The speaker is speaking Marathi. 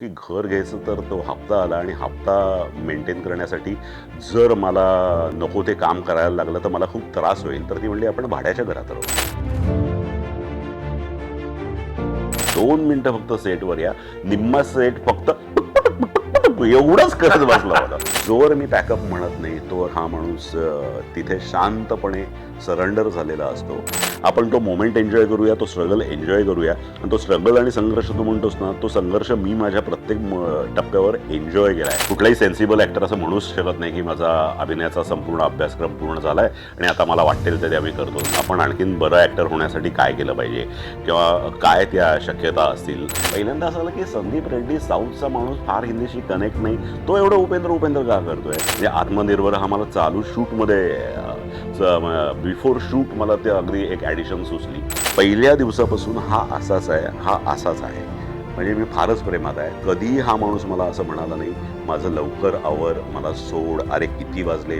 की घर घ्यायचं तर तो हप्ता आला आणि हप्ता मेंटेन करण्यासाठी जर मला नको ते काम करायला लागलं तर मला खूप त्रास होईल. तर ती म्हणली आपण भाड्याच्या घरात राहू. दोन मिनिटं फक्त सेटवर या. निम्मा सेट फक्त एवढंच करत बसला मला. जोवर मी पॅकअप म्हणत नाही तोवर हा माणूस तिथे शांतपणे सरेंडर झालेला असतो. आपण तो मोमेंट एन्जॉय करूया तो स्ट्रगल एन्जॉय करूया. आणि तो स्ट्रगल आणि संघर्ष तू म्हणतोस ना तो संघर्ष मी माझ्या प्रत्येक म- टप्प्यावर एन्जॉय केला आहे कुठलाही सेन्सिबल ॲक्टर असं म्हणूच शकत नाही की माझा अभिनयाचा संपूर्ण अभ्यासक्रम पूर्ण झाला आहे आणि आता मला वाटेल ते आम्ही करतो. आपण आणखीन बरं ॲक्टर होण्यासाठी काय केलं पाहिजे? किंवा काय त्या शक्यता असतील? पहिल्यांदा असं झालं की संदीप रेड्डी साऊथचा माणूस फार हिंदीशी कनेक्ट नाही. तो एवढं उपेंद्र उपेंद्र का करतोय. म्हणजे आत्मनिर्भर हा मला चालू शूटमध्ये बिफोर शूट मला ते अगदी एक ॲडिशन सुचली. पहिल्या दिवसापासून हा असाच आहे हा असाच आहे. म्हणजे मी फारच प्रेमात आहे. कधीही हा माणूस मला असं म्हणाला नाही माझं लवकर आवर मला सोड. अरे किती वाजले?